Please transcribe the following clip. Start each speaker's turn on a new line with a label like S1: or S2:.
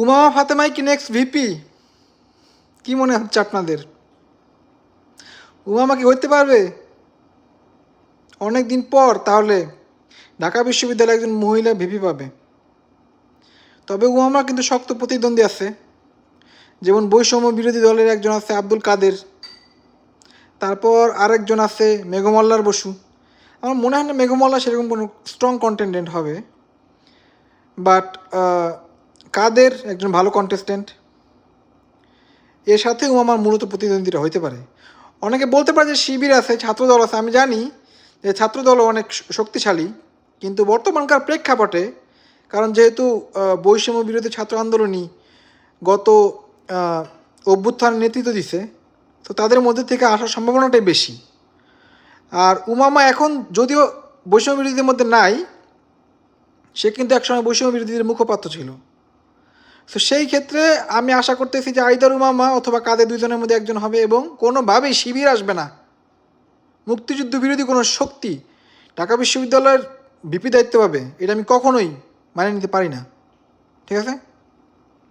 S1: উমামা ফাতেমাই কি next VP কি মনে হচ্ছে আপনাদের? উমামা কি হইতে পারবে? অনেক দিন পর তাহলে ঢাকা বিশ্ববিদ্যালয়ে একজন মহিলা ভিপি পাবে। তবে উমামা কিন্তু শক্ত প্রতিদ্বন্দ্বী আছে। যেমন বৈষম্য বিরোধী দলের একজন আছে আব্দুল কাদের। তারপর আরেকজন আছে মেঘমল্লার বসু। আমার মনে হয় না মেঘমল্লা সেরকম কোনো স্ট্রং কন্টেন্ডেন্ট হবে। বাট কাদের একজন ভালো কন্টেস্ট্যান্ট এর সাথে উমামার মূলত প্রতিদ্বন্দ্বীরা হইতে পারে। অনেকে বলতে পারে যে শিবির আছে, ছাত্রদল আছে। আমি জানি যে ছাত্রদলও অনেক শক্তিশালী, কিন্তু বর্তমানকার প্রেক্ষাপটে, কারণ যেহেতু বৈষম্য বিরোধী ছাত্র আন্দোলনই গত অভ্যুত্থান নেতৃত্ব দিছে, তো তাদের মধ্যে থেকে আসার সম্ভাবনাটাই বেশি। আর উমামা এখন যদিও বৈষম্য বিরোধীদের মধ্যে নাই, সে কিন্তু একসময় বৈষম্য বিরোধীদের মুখপাত্র ছিল। তো সেই ক্ষেত্রে আমি আশা করতেছি যে আইদার উমামা অথবা কাদের দুজনের মধ্যে একজন হবে এবং কোনোভাবেই শিবির আসবে না। মুক্তিযুদ্ধ বিরোধী কোনো শক্তি ঢাকা বিশ্ববিদ্যালয়ের বিপি দায়িত্ব পাবে, এটা আমি কখনোই মানে নিতে পারি না। ঠিক আছে?